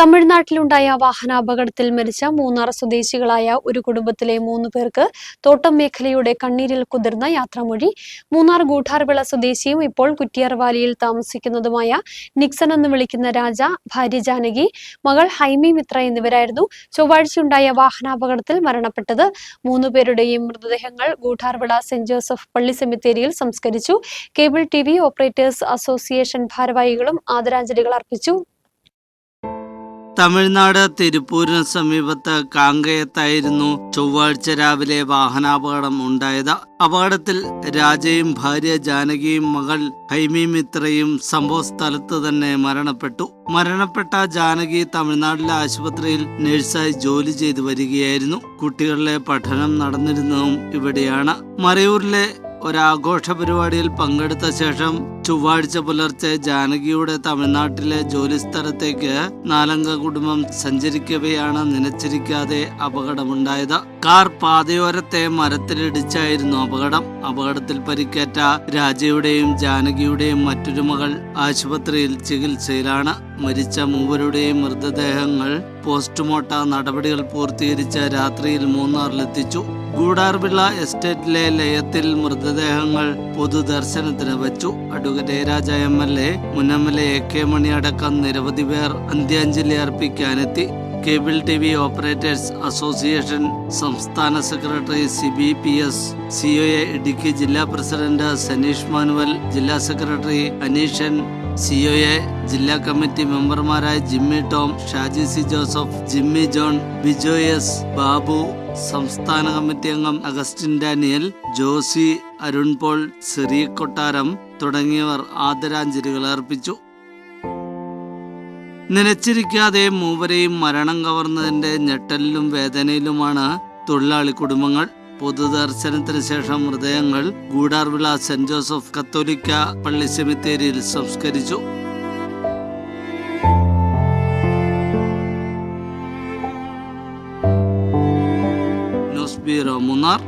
തമിഴ്നാട്ടിലുണ്ടായ വാഹനാപകടത്തിൽ മരിച്ച മൂന്നാർ സ്വദേശികളായ ഒരു കുടുംബത്തിലെ മൂന്ന് പേർക്ക് തോട്ടം മേഖലയുടെ കണ്ണീരിൽ കുതിർന്ന യാത്രാമൊഴി. മൂന്നാർ ഗൂഢാർവിള സ്വദേശിയും ഇപ്പോൾ കുറ്റിയാർവാലിയിൽ താമസിക്കുന്നതുമായ നിക്സൺ എന്ന് വിളിക്കുന്ന രാജ ഭാര്യ ജാനകി മകൾ ഹൈമി മിത്ര എന്നിവരായിരുന്നു ചൊവ്വാഴ്ചയുണ്ടായ വാഹനാപകടത്തിൽ മരണപ്പെട്ടത്. മൂന്ന് പേരുടെയും മൃതദേഹങ്ങൾ ഗൂഢാർവിള സെന്റ് ജോസഫ് പള്ളി സെമിത്തേരിയിൽ സംസ്കരിച്ചു. കേബിൾ ടി ഓപ്പറേറ്റേഴ്സ് അസോസിയേഷൻ ഭാരവാഹികളും ആദരാഞ്ജലികൾ അർപ്പിച്ചു. തമിഴ്നാട് തിരുപ്പൂരിന് സമീപത്ത് കാങ്കയത്തായിരുന്നു ചൊവ്വാഴ്ച രാവിലെ വാഹനാപകടം ഉണ്ടായത്. അപകടത്തിൽ രാജയും ഭാര്യ ജാനകിയും മകൾ ഹൈമി മിത്രയും സംഭവ സ്ഥലത്ത് തന്നെ മരണപ്പെട്ടു. മരണപ്പെട്ട ജാനകി തമിഴ്നാട്ടിലെ ആശുപത്രിയിൽ നഴ്സായി ജോലി ചെയ്തു വരികയായിരുന്നു. കുട്ടികളുടെ പഠനം നടന്നിരുന്നതും ഇവിടെയാണ്. മറയൂരിലെ ഒരാഘോഷ പരിപാടിയിൽ പങ്കെടുത്ത ശേഷം ചൊവ്വാഴ്ച പുലർച്ചെ ജാനകിയുടെ തമിഴ്നാട്ടിലെ ജോലി സ്ഥലത്തേക്ക് നാലംഗ കുടുംബം സഞ്ചരിക്കവെയാണ് നനച്ചിരിക്കാതെ അപകടമുണ്ടായത്. കാർ പാതയോരത്തെ മരത്തിലിടിച്ചായിരുന്നു അപകടം. അപകടത്തിൽ പരിക്കേറ്റ രാജയുടെയും ജാനകിയുടെയും മറ്റൊരു മകൾ ആശുപത്രിയിൽ ചികിത്സയിലാണ്. മരിച്ച മൂവരുടെയും മൃതദേഹങ്ങൾ പോസ്റ്റ്മോർട്ടം നടപടികൾ പൂർത്തീകരിച്ച രാത്രിയിൽ മൂന്നാറിലെത്തിച്ചു. ഗൂഡാർപിള്ള എസ്റ്റേറ്റിലെ ലയത്തിൽ മൃതദേഹങ്ങൾ പൊതുദർശനത്തിന് വച്ചു. Advocate Raja M L A മുനമ്മലെ A K Mani അടക്കം നിരവധി പേർ അന്ത്യാഞ്ജലി അർപ്പിക്കാനെത്തി. Cable T V operators association സംസ്ഥാന secretary C B P S C O A Idukki ജില്ലാ പ്രസിഡന്റ് സനീഷ് മാനുവൽ ജില്ലാ secretary Aneeshan C O A ജില്ലാ കമ്മിറ്റി മെമ്പർമാരായ ജിമ്മി ടോം ഷാജി സി ജോസഫ് ജിമ്മി ജോൺ ബിജോ എസ് ബാബു സംസ്ഥാന കമ്മിറ്റി അംഗം അഗസ്റ്റിൻ ഡാനിയൽ ജോസി അരുൺ പോൾ സിറി കൊട്ടാരം തുടങ്ങിയവർ ആദരാഞ്ജലികൾ അർപ്പിച്ചു. നനച്ചിരിക്കാതെ മൂവരെയും മരണം കവർന്നതിന്റെ ഞെട്ടലിലും വേദനയിലുമാണ് തൊഴിലാളി കുടുംബങ്ങൾ. പൊതുദർശനത്തിന് ശേഷം മൃതദേഹങ്ങൾ ഗൂഡാർവിള സെന്റ് ജോസഫ് കത്തോലിക്ക പള്ളി സെമിത്തേരിയിൽ സംസ്കരിച്ചു. News bureau Munnar.